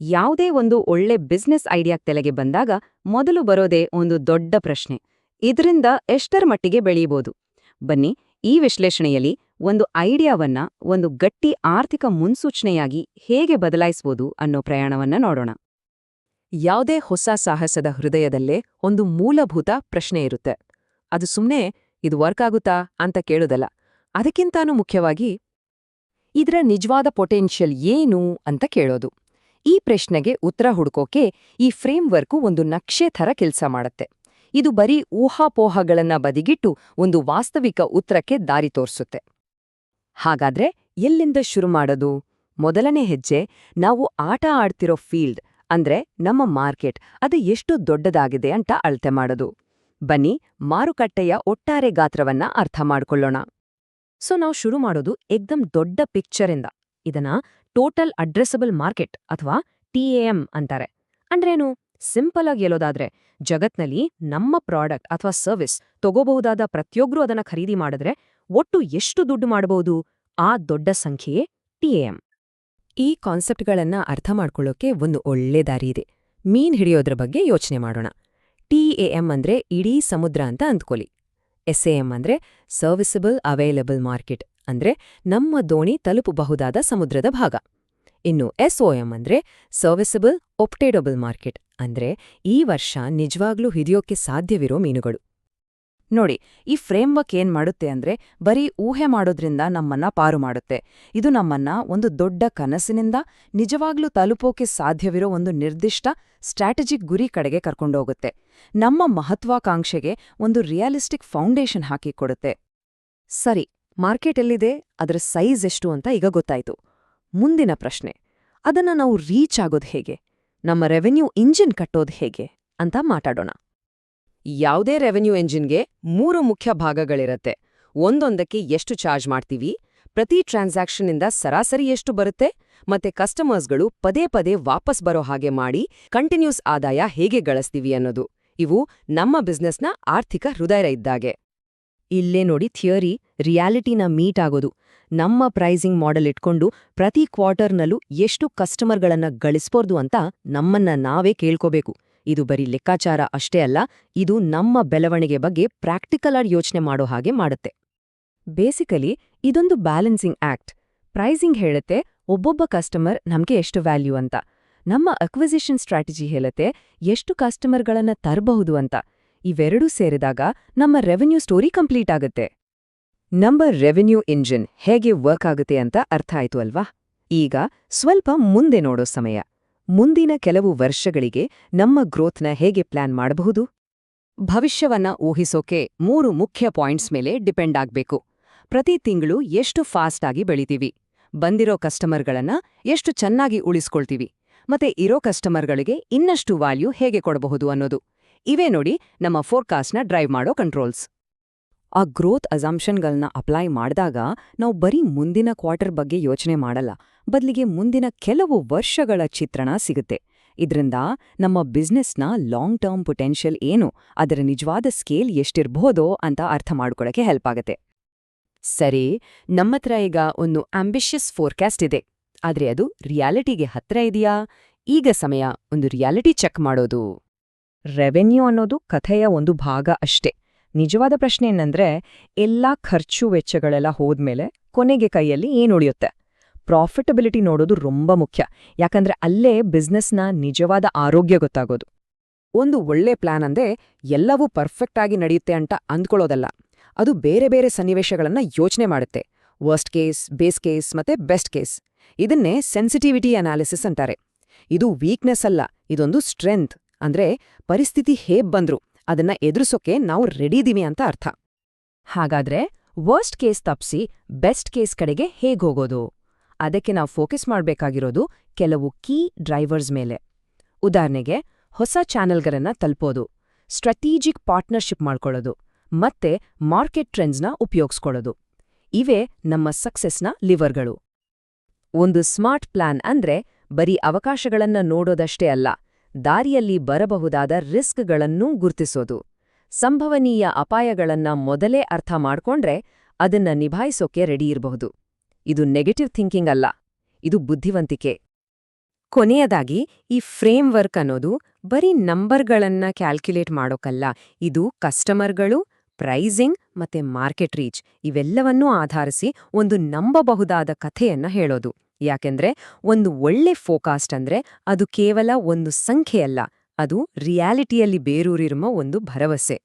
ಯಾವುದೇ ಒಂದು ಒಳ್ಳೆ ಬಿಸ್ನೆಸ್ ಐಡಿಯಾ ತಲೆಗೆ ಬಂದಾಗ ಮೊದಲು ಬರೋದೇ ಒಂದು ದೊಡ್ಡ ಪ್ರಶ್ನೆ. ಇದರಿಂದ ಎಷ್ಟರ ಮಟ್ಟಿಗೆ ಬೆಳೆಯಬಹುದು ಬನ್ನಿ, ಈ ವಿಶ್ಲೇಷಣೆಯಲ್ಲಿ ಒಂದು ಐಡಿಯಾವನ್ನ ಒಂದು ಗಟ್ಟಿ ಆರ್ಥಿಕ ಮುನ್ಸೂಚನೆಯಾಗಿ ಹೇಗೆ ಬದಲಾಯಿಸಬಹುದು ಅನ್ನೋ ಪ್ರಯಾಣವನ್ನ ನೋಡೋಣ. ಯಾವುದೇ ಹೊಸ ಸಾಹಸದ ಹೃದಯದಲ್ಲೇ ಒಂದು ಮೂಲಭೂತ ಪ್ರಶ್ನೆ ಇರುತ್ತೆ. ಅದು ಸುಮ್ಮನೆ ಇದು ವರ್ಕ್ ಆಗುತ್ತಾ? ಅಂತ ಕೇಳೋದಲ್ಲ. ಅದಕ್ಕಿಂತಾನೂ ಮುಖ್ಯವಾಗಿ, ಇದರ ನಿಜವಾದ ಪೊಟೆನ್ಷಿಯಲ್ ಏನು? ಅಂತ ಕೇಳೋದು. ಈ ಪ್ರಶ್ನೆಗೆ ಉತ್ತರ ಹುಡುಕೋಕೆ ಈ ಫ್ರೇಮ್ವರ್ಕು ಒಂದು ನಕ್ಷೆ ಥರ ಕೆಲಸ ಮಾಡುತ್ತೆ. ಇದು ಬರೀ ಊಹಾಪೋಹಗಳನ್ನ ಬದಿಗಿಟ್ಟು ಒಂದು ವಾಸ್ತವಿಕ ಉತ್ತರಕ್ಕೆ ದಾರಿ ತೋರಿಸುತ್ತೆ. ಹಾಗಾದ್ರೆ ಎಲ್ಲಿಂದ ಶುರು ಮಾಡೋದು? ಮೊದಲನೇ ಹೆಜ್ಜೆ, ನಾವು ಆಟ ಆಡ್ತಿರೋ ಫೀಲ್ಡ್, ಅಂದ್ರೆ ನಮ್ಮ ಮಾರ್ಕೆಟ್, ಅದು ಎಷ್ಟು ದೊಡ್ಡದಾಗಿದೆ ಅಂತ ಅಳತೆ ಮಾಡೋದು. ಬನ್ನಿ, ಮಾರುಕಟ್ಟೆಯ ಒಟ್ಟಾರೆ ಗಾತ್ರವನ್ನ ಅರ್ಥ ಮಾಡ್ಕೊಳ್ಳೋಣ. ಸೊ, ನಾವು ಶುರು ಮಾಡೋದು ಎಕ್ದಮ್ ದೊಡ್ಡ ಪಿಕ್ಚರಿಂದ ಇದನ್ನ ಟೋಟಲ್ ಅಡ್ರೆಸಬಲ್ ಮಾರ್ಕೆಟ್ ಅಥವಾ ಟಿಎಎಂ ಅಂತಾರೆ. ಅಂದ್ರೇನು? ಸಿಂಪಲ್ ಆಗಿ ಹೇಳೋದಾದ್ರೆ, ಜಗತ್ನಲ್ಲಿ ನಮ್ಮ ಪ್ರಾಡಕ್ಟ್ ಅಥವಾ ಸರ್ವಿಸ್ ತಗೋಬಹುದಾದ ಪ್ರತಿಯೊಬ್ರು ಅದನ್ನ ಖರೀದಿ ಮಾಡಿದ್ರೆ ಒಟ್ಟು ಎಷ್ಟು ದುಡ್ಡು ಮಾಡಬಹುದು ಆ ದೊಡ್ಡ ಸಂಖ್ಯೆಯೇ ಟಿಎಎಂ ಈ ಕಾನ್ಸೆಪ್ಟ್ಗಳನ್ನ ಅರ್ಥ ಮಾಡ್ಕೊಳ್ಳೋಕೆ ಒಂದು ಒಳ್ಳೆ ದಾರಿ ಇದೆ. ಮೀನ್ ಹಿಡಿಯೋದ್ರ ಬಗ್ಗೆ ಯೋಚನೆ ಮಾಡೋಣ. ಟಿಎಎಂ ಅಂದ್ರೆ ಇಡೀ ಸಮುದ್ರ ಅಂತ ಅಂದ್ಕೊಳ್ಳಿ. ಎಸ್ಎಎಂ ಅಂದ್ರೆ ಸರ್ವಿಸಬಲ್, ಅವೈಲಬಲ್ ಮಾರ್ಕೆಟ್. ಅಂದ್ರೆ ನಮ್ಮ ದೋಣಿ ತಲುಪಬಹುದಾದ ಸಮುದ್ರದ ಭಾಗ. ಇನ್ನು ಎಸ್ಒಎಂ ಅಂದ್ರೆ ಸರ್ವಿಸಬಲ್ ಒಪ್ಟೇಡಬಲ್ ಮಾರ್ಕೆಟ್ ಅಂದ್ರೆ ಈ ವರ್ಷ ನಿಜವಾಗ್ಲೂ ಹಿಡಿಯೋಕೆ ಸಾಧ್ಯವಿರೋ ಮೀನುಗಳು. ನೋಡಿ, ಈ ಫ್ರೇಮ್ವರ್ಕ್ ಏನ್ ಮಾಡುತ್ತೆ ಅಂದ್ರೆ ಬರೀ ಊಹೆ ಮಾಡೋದ್ರಿಂದ ನಮ್ಮನ್ನ ಪಾರು ಮಾಡುತ್ತೆ. ಇದು ನಮ್ಮನ್ನ ಒಂದು ದೊಡ್ಡ ಕನಸಿನಿಂದ ನಿಜವಾಗ್ಲೂ ತಲುಪೋಕೆ ಸಾಧ್ಯವಿರೋ ಒಂದು ನಿರ್ದಿಷ್ಟ ಸ್ಟ್ರಾಟಜಿಕ್ ಗುರಿ ಕಡೆಗೆ ಕರ್ಕೊಂಡೋಗುತ್ತೆ. ನಮ್ಮ ಮಹತ್ವಾಕಾಂಕ್ಷೆಗೆ ಒಂದು ರಿಯಾಲಿಸ್ಟಿಕ್ ಫೌಂಡೇಶನ್ ಹಾಕಿಕೊಡುತ್ತೆ ಸರಿ ಮಾರ್ಕೆಟ್ ಎಲ್ಲಿದೆ ಅದರ ಸೈಜ್ ಎಷ್ಟು ಅಂತ ಈಗ ಗೊತ್ತಾಯಿತು. ಮುಂದಿನ ಪ್ರಶ್ನೆ, ಅದನ್ನ ನಾವು ರೀಚ್ ಆಗೋದು ಹೇಗೆ? ನಮ್ಮ ರೆವೆನ್ಯೂ ಇಂಜಿನ್ ಕಟ್ಟೋದು ಹೇಗೆ? ಅಂತ ಮಾತಾಡೋಣ. ಯಾವುದೇ ರೆವೆನ್ಯೂ ಎಂಜಿನ್ಗೆ ಮೂರು ಮುಖ್ಯ ಭಾಗಗಳಿರತ್ತೆ. ಒಂದೊಂದಕ್ಕೆ ಎಷ್ಟು ಚಾರ್ಜ್ ಮಾಡ್ತೀವಿ, ಪ್ರತಿ ಟ್ರಾನ್ಸಾಕ್ಷನ್ನಿಂದ ಸರಾಸರಿ ಎಷ್ಟು ಬರುತ್ತೆ, ಮತ್ತೆ ಕಸ್ಟಮರ್ಸ್ಗಳು ಪದೇ ಪದೇ ವಾಪಸ್ ಬರೋ ಹಾಗೆ ಮಾಡಿ ಕಂಟಿನ್ಯೂಸ್ ಆದಾಯ ಹೇಗೆ ಗಳಿಸ್ತೀವಿ ಅನ್ನೋದು. ಇವು ನಮ್ಮ ಬಿಸ್ನೆಸ್ನ ಆರ್ಥಿಕ ಹೃದಯ ಇದ್ದಾಗೆ. ಇಲ್ಲೇ ನೋಡಿ ಥಿಯರಿ ರಿಯಾಲಿಟಿನ ಮೀಟ್ ಆಗೋದು. ನಮ್ಮ ಪ್ರೈಸಿಂಗ್ ಮಾಡೆಲ್ ಇಟ್ಕೊಂಡು ಪ್ರತಿ ಕ್ವಾರ್ಟರ್ನಲ್ಲೂ ಎಷ್ಟು ಕಸ್ಟಮರ್ಗಳನ್ನ ಗಳಿಸ್ಬೋದು ಅಂತ ನಮ್ಮನ್ನ ನಾವೇ ಕೇಳ್ಕೋಬೇಕು. ಇದು ಬರೀ ಲೆಕ್ಕಾಚಾರ ಅಷ್ಟೇ ಅಲ್ಲ, ಇದು ನಮ್ಮ ಬೆಳವಣಿಗೆ ಬಗ್ಗೆ ಪ್ರಾಕ್ಟಿಕಲ್ ಆಗಿ ಯೋಚನೆ ಮಾಡೋ ಹಾಗೆ ಮಾಡುತ್ತೆ. ಬೇಸಿಕಲಿ, ಇದೊಂದು ಬ್ಯಾಲೆನ್ಸಿಂಗ್ ಆಕ್ಟ್. ಪ್ರೈಸಿಂಗ್ ಹೇಳುತ್ತೆ, ಒಬ್ಬೊಬ್ಬ ಕಸ್ಟಮರ್ ನಮ್ಗೆ ಎಷ್ಟು ವ್ಯಾಲ್ಯೂ ಅಂತ. ನಮ್ಮ ಅಕ್ವಿಸಿಷನ್ ಸ್ಟ್ರಾಟಜಿ ಹೇಳುತ್ತೆ, ಎಷ್ಟು ಕಸ್ಟಮರ್ಗಳನ್ನ ತರಬಹುದು ಅಂತ. ಇವೆರಡೂ ಸೇರಿದಾಗ ನಮ್ಮ ರೆವೆನ್ಯೂ ಸ್ಟೋರಿ ಕಂಪ್ಲೀಟ್ ಆಗುತ್ತೆ. ನಮ್ಮ ರೆವೆನ್ಯೂ ಇಂಜಿನ್ ಹೇಗೆ ವರ್ಕ್ ಆಗುತ್ತೆ ಅಂತ ಅರ್ಥ ಆಯ್ತು ಅಲ್ವಾ? ಈಗ ಸ್ವಲ್ಪ ಮುಂದೆ ನೋಡೋ ಸಮಯ. ಮುಂದಿನ ಕೆಲವು ವರ್ಷಗಳಿಗೆ ನಮ್ಮ ಗ್ರೋತ್ನ ಹೇಗೆ ಪ್ಲಾನ್ ಮಾಡಬಹುದು? ಭವಿಷ್ಯವನ್ನ ಊಹಿಸೋಕೆ ಮೂರು ಮುಖ್ಯ ಪಾಯಿಂಟ್ಸ್ ಮೇಲೆ ಡಿಪೆಂಡ್ ಆಗ್ಬೇಕು. ಪ್ರತಿ ತಿಂಗಳು ಎಷ್ಟು ಫಾಸ್ಟ್ ಆಗಿ ಬೆಳಿತೀವಿ? ಬಂದಿರೋ ಕಸ್ಟಮರ್ಗಳನ್ನ ಎಷ್ಟು ಚೆನ್ನಾಗಿ ಉಳಿಸ್ಕೊಳ್ತೀವಿ? ಮತ್ತೆ ಇರೋ ಕಸ್ಟಮರ್ಗಳಿಗೆ ಇನ್ನಷ್ಟು ವ್ಯಾಲ್ಯೂ ಹೇಗೆ ಕೊಡಬಹುದು ಅನ್ನೋದು. ಇವೇ ನೋಡಿ ನಮ್ಮ ಫೋರ್ಕಾಸ್ಟ್ನ ಡ್ರೈವ್ ಮಾಡೋ ಕಂಟ್ರೋಲ್ಸ್ ಆ ಗ್ರೋತ್ ಅಸಂಪ್ಷನ್ಗಳನ್ನ ಅಪ್ಲೈ ಮಾಡಿದಾಗ ನಾವು ಬರೀ ಮುಂದಿನ ಕ್ವಾರ್ಟರ್ ಬಗ್ಗೆ ಯೋಚನೆ ಮಾಡಲ್ಲ, ಬದಲಿಗೆ ಮುಂದಿನ ಕೆಲವು ವರ್ಷಗಳ ಚಿತ್ರಣ ಸಿಗುತ್ತೆ. ಇದರಿಂದ ನಮ್ಮ ಬಿಸ್ನೆಸ್ನ ಲಾಂಗ್ ಟರ್ಮ್ ಪೊಟೆನ್ಷಿಯಲ್ ಏನು, ಅದರ ನಿಜವಾದ ಸ್ಕೇಲ್ ಎಷ್ಟಿರ್ಬೋದೋ ಅಂತ ಅರ್ಥ ಮಾಡ್ಕೊಳಕ್ಕೆ ಹೆಲ್ಪ್ ಆಗುತ್ತೆ. ಸರಿ ನಮ್ಮತ್ರ ಈಗ ಒಂದು ಆಂಬಿಷಿಯಸ್ ಫೋರ್ಕಾಸ್ಟ್ ಇದೆ, ಆದ್ರೆ ಅದು ರಿಯಾಲಿಟಿಗೆ ಹತ್ರ ಇದೆಯಾ? ಈಗ ಸಮಯ ಒಂದು ರಿಯಾಲಿಟಿ ಚೆಕ್ ಮಾಡೋದು. ರೆವೆನ್ಯೂ ಅನ್ನೋದು ಕಥೆಯ ಒಂದು ಭಾಗ ಅಷ್ಟೇ ನಿಜವಾದ ಪ್ರಶ್ನೆ ಏನಂದ್ರೆ ಎಲ್ಲಾ ಖರ್ಚು ವೆಚ್ಚಗಳೆಲ್ಲ ಹೋದ್ಮೇಲೆ ಕೊನೆಗೆ ಕೈಯಲ್ಲಿ ಏನುಳಿಯುತ್ತೆ ಪ್ರಾಫಿಟಬಿಲಿಟಿ ನೋಡೋದು ரொம்ப ಮುಖ್ಯ ಯಾಕಂದ್ರೆ ಅಲ್ಲೇ ಬಿಸ್ನೆಸ್ನ ನಿಜವಾದ ಆರೋಗ್ಯ ಗೊತ್ತಾಗೋದು ಒಂದು ಒಳ್ಳೆ ಪ್ಲಾನ್ ಅಂದ್ರೆ ಎಲ್ಲವೂ ಪರ್ಫೆಕ್ಟ್ ಆಗಿ ನಡೆಯುತ್ತೆ ಅಂತ ಅಂದ್ಕೊಳ್ಳೋದಲ್ಲ ಅದು ಬೇರೆ ಬೇರೆ ಸನ್ನಿವೇಶಗಳನ್ನ ಯೋಚನೆ ಮಾಡುತ್ತೆ ವರ್ಸ್ಟ್ ಕೇಸ್ ಬೇಸ್ ಕೇಸ್ ಮತ್ತೆ ಬೆಸ್ಟ್ ಕೇಸ್ ಇದನ್ನೇ ಸೆನ್ಸಿಟಿವಿಟಿ ಅನಾಲಿಸಿಸ್ ಅಂತಾರೆ ಇದು ವೀಕ್ನೆಸ್ ಅಲ್ಲ ಇದೊಂದು ಸ್ಟ್ರೆಂತ್ ಅಂದ್ರೆ ಪರಿಸ್ಥಿತಿ ಹೇಗ್ ಬಂದ್ರು, ಅದನ್ನ ಎದುರಿಸೋಕೆ ನಾವು ರೆಡಿದೀವಿ ಅಂತ ಅರ್ಥ. ಹಾಗಾದ್ರೆ ವರ್ಸ್ಟ್ ಕೇಸ್ ತಪ್ಸಿ ಬೆಸ್ಟ್ ಕೇಸ್ ಕಡೆಗೆ ಹೇಗೋಗೋದು ಅದಕ್ಕೆ ನಾವು ಫೋಕಸ್ ಮಾಡಬೇಕಾಗಿರೋದು ಕೆಲವು ಕೀ ಡ್ರೈವರ್ಸ್ ಮೇಲೆ. ಉದಾಹರಣೆಗೆ, ಹೊಸ ಚಾನೆಲ್ಗಳನ್ನ ತಲುಪೋದು ಸ್ಟ್ರಾಟಜಿಕ್ ಪಾರ್ಟ್ನರ್ಶಿಪ್ ಮಾಡ್ಕೊಳ್ಳೋದು, ಮತ್ತೆ ಮಾರ್ಕೆಟ್ ಟ್ರೆಂಡ್ಸ್ನ ಉಪಯೋಗಿಸ್ಕೊಳ್ಳೋದು. ಇವೇ ನಮ್ಮ ಸಕ್ಸೆಸ್ನ ಲಿವರ್ಗಳು ಒಂದು ಸ್ಮಾರ್ಟ್ ಪ್ಲಾನ್ ಅಂದ್ರೆ ಬರೀ ಅವಕಾಶಗಳನ್ನ ನೋಡೋದಷ್ಟೇ ಅಲ್ಲ ದಾರಿಯಲ್ಲಿ ಬರಬಹುದಾದ ರಿಸ್ಕ್ಗಳನ್ನೂ ಗುರ್ತಿಸೋದು. ಸಂಭವನೀಯ ಅಪಾಯಗಳನ್ನ ಮೊದಲೇ ಅರ್ಥ ಮಾಡ್ಕೊಂಡ್ರೆ ಅದನ್ನ ನಿಭಾಯಿಸೋಕೆ ರೆಡಿ ಇರಬಹುದು. ಇದು ನೆಗೆಟಿವ್ ಥಿಂಕಿಂಗ್ ಅಲ್ಲ, ಇದು ಬುದ್ಧಿವಂತಿಕೆ. ಕೊನೆಯದಾಗಿ, ಈ ಫ್ರೇಮ್ ವರ್ಕ್ ಅನ್ನೋದು ಬರೀ ನಂಬರ್ಗಳನ್ನ ಕ್ಯಾಲ್ಕ್ಯುಲೇಟ್ ಮಾಡೋಕಲ್ಲ, ಇದು ಕಸ್ಟಮರ್ಗಳು, ಪ್ರೈಸಿಂಗ್ ಮತ್ತೆ ಮಾರ್ಕೆಟ್ ರೀಚ್ ಇವೆಲ್ಲವನ್ನೂ ಆಧರಿಸಿ ಒಂದು ನಂಬಬಹುದಾದ ಕಥೆಯನ್ನ ಹೇಳೋದು. ಯಾಕೆಂದ್ರೆ ಒಂದು ಒಳ್ಳೆ ಫೋಕಾಸ್ಟ್ ಅಂದ್ರೆ ಅದು ಕೇವಲ ಒಂದು ಸಂಖ್ಯೆಯಲ್ಲ ಅದು ರಿಯಾಲಿಟಿಯಲ್ಲಿ ಬೇರೂರಿರುವ ಒಂದು ಭರವಸೆ.